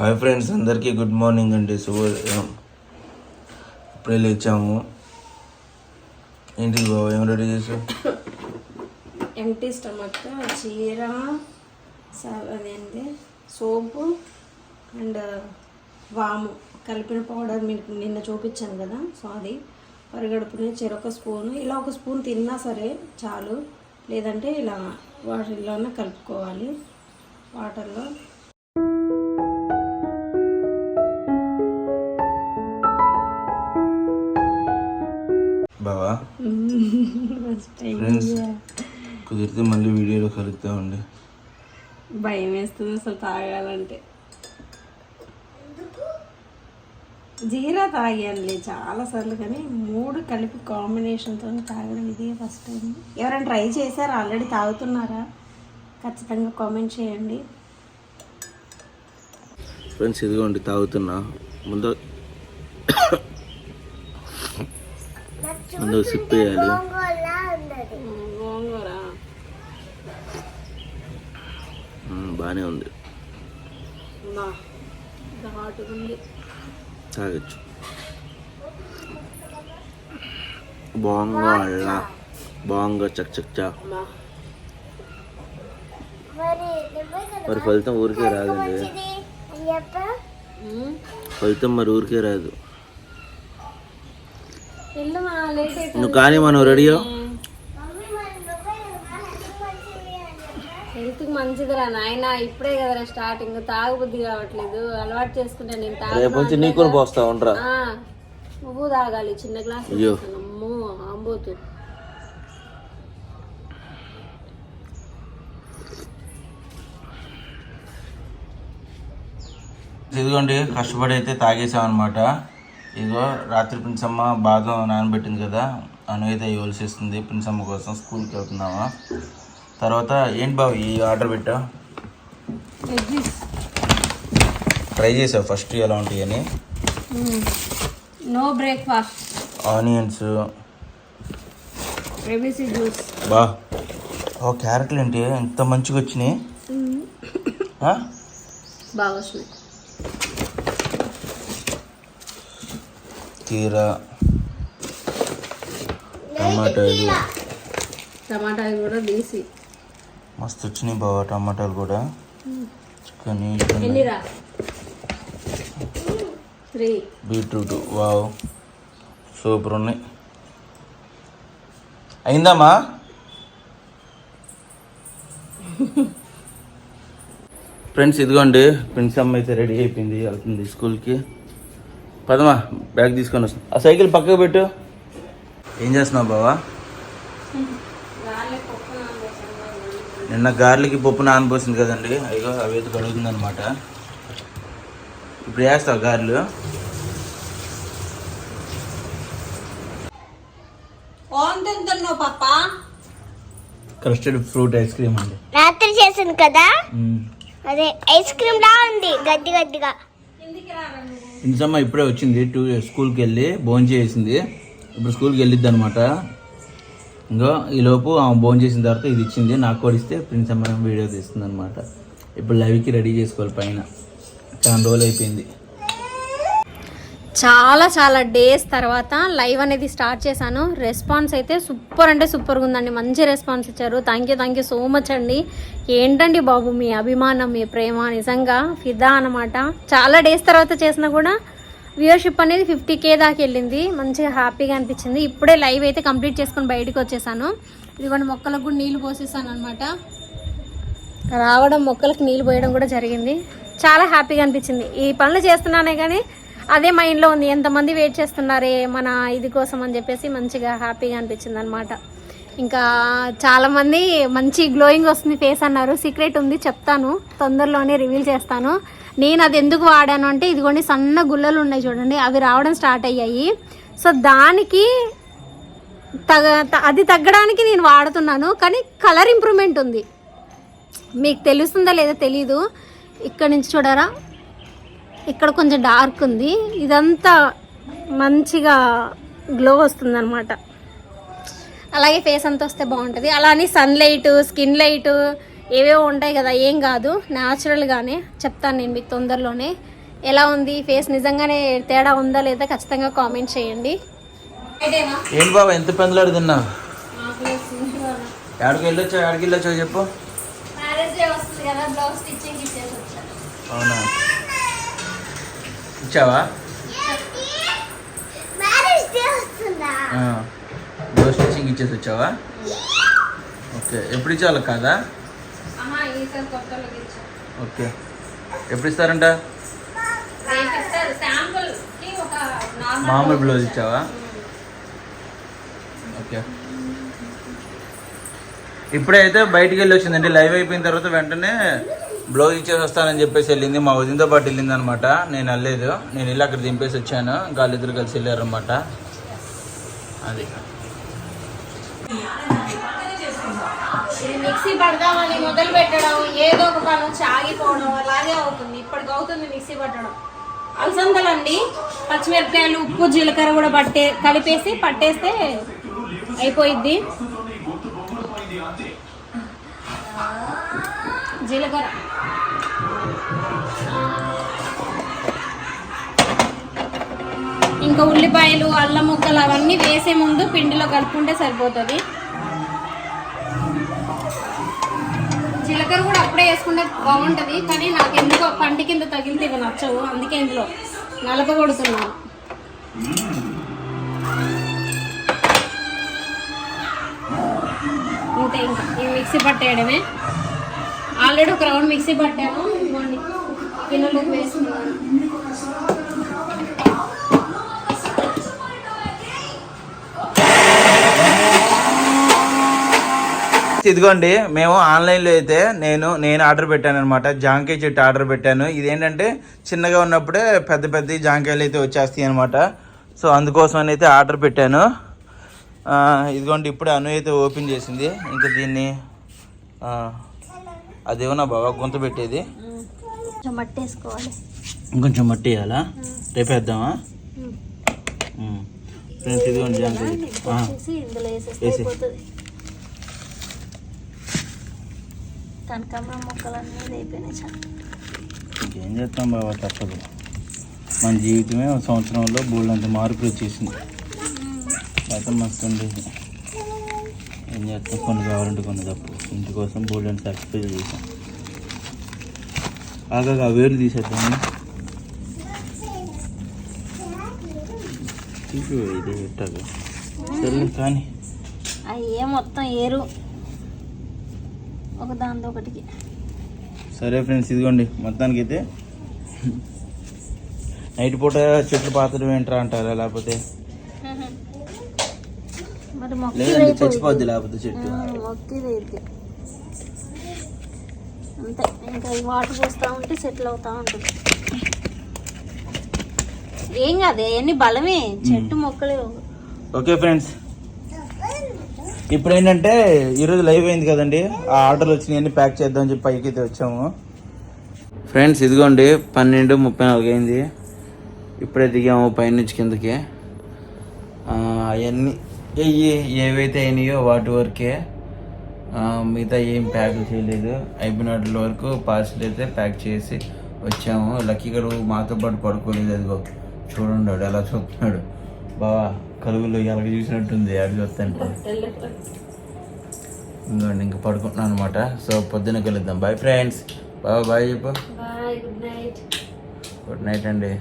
Hi friends అందరికీ good morning అండి. శుభోదయం. ఇప్పుడే లేచాము. ఏంటి బాబు ఏం రెడీ చేసావు ఎంటీ స్టమక్ చీర అదేంటి సోపు అండ్ వాము. కలిపిన పౌడర్ మీకు నిన్న చూపించాను కదా సో అది పరిగడుపుని చెరొక స్పూన్ ఇలా ఒక స్పూన్ తిన్నా సరే చాలు. లేదంటే ఇలా వాటిల్లోనే కలుపుకోవాలి. వాటర్లో బావా? ఫ్రెండ్స్ కుదిరితే మళ్ళీ వీడియోలో కలుగుతామండి భయం వేస్తుంది అసలు తాగాలంటే. జీరా తాగానులే చాలా సార్లు కానీ మూడు కలిపి కాంబినేషన్తో తాగడం ఇదే ఫస్ట్ టైం ఎవరైనా ట్రై చేశారా? ఆల్రెడీ తాగుతున్నారా? ఖచ్చితంగా కామెంట్ చేయండి. ఫ్రెండ్స్ ఇదిగోండి తాగుతున్నా. ముందు ముందు సిప్ మ్మ్, బాగానే ఉంది. తాగొచ్చు. బాంగా అల్లా. బాంగా చక్ చక్ చా. మరి ఫలితం ఊరికే రాదండి. ఫలితం మరి ఊరికే రాదు వెళ్ళు మా లేట్ అయితే నువ్వు కానీ మనం రెడీయో హెల్త్కి మంచిదిరా నాయన ఇప్పుడే కదరా స్టార్టింగ్ తాగుబుద్ధి కావట్లేదు. అలవాటు చేసుకుంటే నేను తాగు రేపు వచ్చి నీకు కూడా పోస్తా ఉండరా. ఆ, నువ్వు తాగాలి. చిన్న గ్లాస్. అమ్మో ఇదిగోండి కష్టపడి అయితే తాగేసాం అనమాట ఇదిగో రాత్రి ప్రిన్సమ్మ బాదం నానబెట్టింది కదా అను అయితే ఇవ్వాల్సిస్తుంది ప్రిన్సమ్మ కోసం స్కూల్కి వెళ్తున్నామా తర్వాత ఏంటి బాబు ఈ ఆర్డర్ పెట్టా? ట్రై చేసావు ఫస్ట్ ఎలా ఉంటాయని నో బ్రేక్ఫాస్ట్ ఆనియన్స్ జ్యూస్ బా. ఓ క్యారెట్లు ఏంటి? ఎంత మంచిగా వచ్చినాయి? ఆ? బాగా వస్తుంది కీర టమాటాలు. టమాటాలు కూడా తీసి. మస్తు వచ్చినాయి బాబా టమాటాలు కూడా. Chicken beetroot wow. సూపర్ ఉన్నాయి. అయిందమ్మా? ఫ్రెండ్స్ ఇదిగోండి ఫ్రెండ్స్ అమ్మ అయితే రెడీ అయిపోయింది వెళ్తుంది స్కూల్కి. పదమా బ్యాగ్ తీసుకొని వస్తాం. ఆ సైకిల్ పక్కకు పెట్టు. ఏం చేస్తున్నావు బావా? నిన్న గార్లకి పప్పు నానబోసింది కదండి. అయ్యో అవి అయితే కడుగుతుంది అనమాట ఇప్పుడు వేస్తావు గారెలు? కస్టర్డ్ ఫ్రూట్ ఐస్ క్రీమ్ అండి. రాత్రి చేసాను కదా. అదే ఐస్ క్రీమ్ లా ఉంది గడ్డి గడ్డిగా. ఇంతమ్మ ఇప్పుడే వచ్చింది టూ స్కూల్కి వెళ్ళి భోజనం చేసింది. ఇప్పుడు స్కూల్కి వెళ్ళిద్ది అనమాట ఇంకో ఈలోపు ఆమె భోజనం చేసిన తర్వాత ఇది ఇచ్చింది నాకు కూడా ఇస్తే ప్రిన్స్ అమ్మ వీడియో తీస్తుంది అనమాట ఇప్పుడు లైవ్కి రెడీ చేసుకోవాలి పైన. చాలా రోజులు అయిపోయింది చాలా చాలా డేస్ తర్వాత లైవ్ అనేది స్టార్ట్ చేశాను. రెస్పాన్స్ అయితే సూపర్ అంటే సూపర్గా ఉందండి. మంచి రెస్పాన్స్ ఇచ్చారు. Thank you thank you so much అండి. ఏంటండి బాబు మీ అభిమానం మీ ప్రేమ? నిజంగా ఫిదా అనమాట చాలా డేస్ తర్వాత చేసినా కూడా వ్యూయర్షిప్ అనేది ఫిఫ్టీ కే దాకా వెళ్ళింది. మంచిగా హ్యాపీగా అనిపించింది. ఇప్పుడే లైవ్ అయితే కంప్లీట్ చేసుకొని బయటకు వచ్చేసాను. ఇదిగోండి మొక్కలకు కూడా నీళ్ళు పోసేసాను అనమాట రావడం మొక్కలకు నీళ్ళు పోయడం కూడా జరిగింది. చాలా హ్యాపీగా అనిపించింది. ఈ పనులు చేస్తున్నానే కానీ అదే మైండ్లో ఉంది. ఎంతమంది వెయిట్ చేస్తున్నారే మన ఇది కోసం అని చెప్పేసి మంచిగా హ్యాపీగా అనిపించింది అనమాట ఇంకా చాలామంది మంచి గ్లోయింగ్ వస్తుంది ఫేస్ అన్నారు. సీక్రెట్ ఉంది చెప్తాను. తొందరలోనే రివీల్ చేస్తాను. నేను అది ఎందుకు వాడాను అంటే ఇదిగోండి సన్న గుల్లలు ఉన్నాయి చూడండి. అవి రావడం స్టార్ట్ అయ్యాయి. సో దానికి తగ త- అది తగ్గడానికి నేను వాడుతున్నాను. కానీ కలర్ ఇంప్రూవ్మెంట్ ఉంది. మీకు తెలుస్తుందా లేదో తెలీదు. ఇక్కడ నుంచి చూడరా? ఇక్కడ కొంచెం డార్క్ ఉంది. ఇదంతా మంచిగా గ్లో వస్తుంది అనమాట అలాగే ఫేస్ అంతా వస్తే బాగుంటుంది. అలా అని సన్ లైట్ స్కిన్ లైట్ ఏవేవో ఉంటాయి కదా ఏం కాదు. న్యాచురల్గానే చెప్తాను నేను మీకు తొందరలోనే. ఎలా ఉంది? ఫేస్ నిజంగానే తేడా ఉందా లేదా ఖచ్చితంగా కామెంట్ చేయండి. ఏంటి బాబా ఎంత పెందలాడు తిన్నావు చెప్పు. మ్యారేజ్ ఇచ్చావా? మ్యారేజ్ డే వస్తుందా బ్లౌజ్ స్టిచ్చింగ్ ఇచ్చేసి వచ్చావా? ఓకే ఎప్పుడు ఇచ్చేవాళ్ళు కాదా? ఓకే. ఎప్పుడు ఇస్తారంట? మామూలు బ్లౌజ్ ఇచ్చావా? ఓకే. ఇప్పుడైతే బయటికి వెళ్ళి వచ్చిందండి. లైవ్ అయిపోయిన తర్వాత వెంటనే బ్లౌజ్ ఇచ్చేసి వస్తానని చెప్పేసి వెళ్ళింది. మా వదినతో పాటు వెళ్ళింది అనమాట నేను వెళ్ళలేదు. నేను వెళ్ళి అక్కడ దింపేసి వచ్చాను. వాళ్ళిద్దరు కలిసి వెళ్ళారనమాట అది. మిక్సీ పడదామని మొదలు పెట్టడం ఏదో ఒక పని వచ్చి ఆగిపోవడం అలాగే అవుతుంది. ఇప్పటికి అవుతుంది మిక్సీ పట్టడం. అలసందలండి. పచ్చిమిరపకాయలు ఉప్పు జీలకర్ర కూడా పట్టే కలిపేసి పట్టేస్తే అయిపోయిద్ది. జీలకర్ర. ఇంకా ఉల్లిపాయలు అల్లం ముక్కలు అవన్నీ వేసే ముందు పిండిలో కలుపుకుంటే సరిపోతుంది. జీలకర్ర కూడా అప్పుడే వేసుకుంటే బాగుంటుంది కానీ నాకు ఎందుకో పంటి కింద తగిలితే ఇవి నచ్చవు అందుకే ఇందులో నలపగొడుతున్నాను కొడుతున్నాను ఇంకా ఈ మిక్సీ పట్టేయడమే. ఆల్రెడీ ఒక రౌండ్ మిక్సీ పట్టాము ఇవ్వండి గిన్నెలోకి వేసుకున్నాను ఇదిగోండి మేము ఆన్లైన్లో అయితే నేను నేను ఆర్డర్ పెట్టాను అనమాట జాంకాయ చెట్టు ఆర్డర్ పెట్టాను. ఇదేంటంటే చిన్నగా ఉన్నప్పుడే పెద్ద పెద్ద జాంకాయలు అయితే వచ్చేస్తాయి అనమాట సో అందుకోసం అయితే ఆర్డర్ పెట్టాను. ఇదిగోండి ఇప్పుడు అను అయితే ఓపెన్ చేసింది. ఇంకా దీన్ని అదేమో నా బాబా గుంత పెట్టేది. కొంచెం మట్టేసుకోవాలి. ఇంకొంచెం మట్టి వేయాలా రేపేద్దామా ఫ్రెండ్స్ ఇదిగోండి జాంకాయ చెట్టు. ఆ, వేసి కనకాంబరం మొక్కలన్నీ అయిపోయినాయి ఇంకేం చేస్తాం బాబా తప్పదు. మన జీవితమే ఒక సంవత్సరంలో బోల్డంత మార్పులు వచ్చేసింది. అయితే మస్తు ఉండేది ఏం చేస్తాం? కొన్ని కావాలంటే కొన్ని తప్పు. ఇంటి కోసం బోల్డంత సాక్రిఫైస్ చేసాం. ఆగా వేలు తీసేద్దాం. తీసి ఇది పెట్టాలి. సరే కానీ. అయ్యే మొత్తం ఏరు. ఒక దాంతో ఒకటికి. సరే ఫ్రెండ్స్ ఇదిగోండి మొత్తానికి అయితే నైట్ పూట చెట్లు పాతడం ఏంట్రా అంటారా లేకపోతే? లేదండి చచ్చిపోద్ది లేకపోతే చెట్టు. అంతే. ఇంకా ఈ వాటర్ పోస్తూ ఉంటే సెటిల్ అవుతా ఉంటుంది. ఏం కాదు అవన్నీ బలమే. చెట్టు మొక్కలే ఓకే ఫ్రెండ్స్. ఇప్పుడు ఏంటంటే ఈరోజు లైవ్ అయింది కదండి. ఆ ఆర్డర్లు వచ్చినాయన్నీ ప్యాక్ చేద్దామని చెప్పి పైకి అయితే వచ్చాము. ఫ్రెండ్స్ ఇదిగోండి పన్నెండు ముప్పై నాలుగు అయింది. ఇప్పుడే దిగాము పైనుంచి కిందకి. అవన్నీ వెయ్యి ఏవైతే అయినాయో వాటి వరకే. మిగతా ఏం ప్యాక్ చేయలేదు. అయిపోయిన వాటి వరకు పార్సల్ అయితే ప్యాక్ చేసి వచ్చాము. లక్కీ గడు మాతో పాటు పడుకోలేదు అదిగో. చూడండి ఎలా చూస్తున్నాడు. బావా కలుగులో ఎలాగ చూసినట్టుంది అది చూస్తాను. ఇంకోండి ఇంక పడుకుంటున్నాను అనమాట సో పొద్దున కలుద్దాం. బాయ్ ఫ్రెండ్స్ బాబా బాయ్ చెప్పు. Bye good night good night అండి.